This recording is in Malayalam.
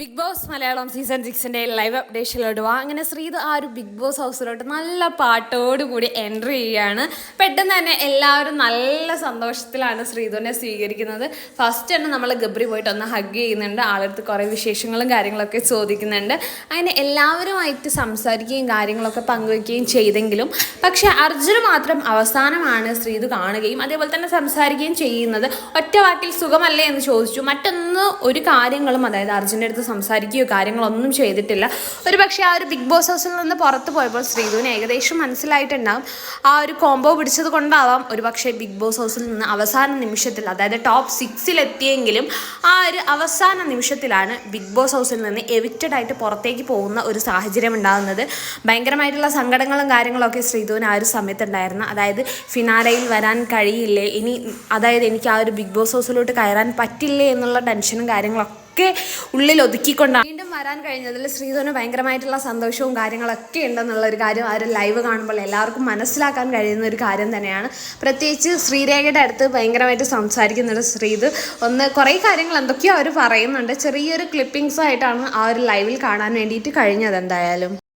ബിഗ് ബോസ് മലയാളം സീസൺ സിക്സിന്റെ ലൈവ് അപ്ഡേഷനിലോട്ട് വാ. അങ്ങനെ ശ്രീത് ആ ഒരു ബിഗ് ബോസ് ഹൗസിലോട്ട് നല്ല പാട്ടോടുകൂടി എൻട്രി ചെയ്യുകയാണ്. പെട്ടെന്ന് തന്നെ എല്ലാവരും നല്ല സന്തോഷത്തിലാണ് ശ്രീതുവിനെ സ്വീകരിക്കുന്നത്. ഫസ്റ്റ് തന്നെ നമ്മൾ ഗബ്രി പോയിട്ട് ഒന്ന് ഹഗ് ചെയ്യുന്നുണ്ട്. ആളടുത്ത് കുറേ വിശേഷങ്ങളും കാര്യങ്ങളൊക്കെ ചോദിക്കുന്നുണ്ട്. അങ്ങനെ എല്ലാവരുമായിട്ട് സംസാരിക്കുകയും കാര്യങ്ങളൊക്കെ പങ്കുവയ്ക്കുകയും ചെയ്തെങ്കിലും പക്ഷേ അർജുന മാത്രം അവസാനമാണ് ശ്രീത് കാണുകയും അതേപോലെ തന്നെ സംസാരിക്കുകയും ചെയ്യുന്നത്. ഒറ്റ വാക്കിൽ സുഖമല്ലേ എന്ന് ചോദിച്ചു. മറ്റൊന്ന് ഒരു കാര്യങ്ങളും അതായത് അർജുന്റെ സംസാരിക്കുകയോ കാര്യങ്ങളൊന്നും ചെയ്തിട്ടില്ല. ഒരു പക്ഷേ ആ ഒരു ബിഗ് ബോസ് ഹൗസിൽ നിന്ന് പുറത്ത് പോയപ്പോൾ ശ്രീധുവിന് ഏകദേശം മനസ്സിലായിട്ടുണ്ടാകും ആ ഒരു കോംബോ പിടിച്ചത് കൊണ്ടാവാം. ഒരു പക്ഷേ ബിഗ് ബോസ് ഹൗസിൽ നിന്ന് അവസാന നിമിഷത്തിൽ അതായത് ടോപ്പ് സിക്സിലെത്തിയെങ്കിലും ആ ഒരു അവസാന നിമിഷത്തിലാണ് ബിഗ് ബോസ് ഹൗസിൽ നിന്ന് എവിക്റ്റഡ് ആയിട്ട് പുറത്തേക്ക് പോകുന്ന ഒരു സാഹചര്യം ഉണ്ടാകുന്നത്. ഭയങ്കരമായിട്ടുള്ള സങ്കടങ്ങളും കാര്യങ്ങളൊക്കെ ശ്രീധുവിന് ആ ഒരു സമയത്തുണ്ടായിരുന്നു അതായത് ഫിനാലയിൽ വരാൻ കഴിയില്ലേ? ഇനി അതായത് എനിക്ക് ആ ഒരു ബിഗ് ബോസ് ഹൗസിലോട്ട് കയറാൻ പറ്റില്ലേ എന്നുള്ള ടെൻഷനും കാര്യങ്ങളൊക്കെ ഒക്കെ ഉള്ളിൽ ഒതുക്കിക്കൊണ്ടാണ്. വീണ്ടും വരാൻ കഴിഞ്ഞതിൽ ശ്രീധോന് ഭയങ്കരമായിട്ടുള്ള സന്തോഷവും കാര്യങ്ങളൊക്കെ ഉണ്ടെന്നുള്ള ഒരു കാര്യം ആ ഒരു ലൈവ് കാണുമ്പോൾ എല്ലാവർക്കും മനസ്സിലാക്കാൻ കഴിയുന്ന ഒരു കാര്യം തന്നെയാണ്. പ്രത്യേകിച്ച് ശ്രീരേഖയുടെ അടുത്ത് ഭയങ്കരമായിട്ട് സംസാരിക്കുന്നുണ്ട് ശ്രീത് ഒന്ന് കുറേ കാര്യങ്ങൾ എന്തൊക്കെയോ അവർ പറയുന്നുണ്ട്. ചെറിയൊരു ക്ലിപ്പിങ്സ് ആയിട്ടാണ് ആ ഒരു ലൈവിൽ കാണാൻ വേണ്ടിയിട്ട് കഴിഞ്ഞത് എന്തായാലും.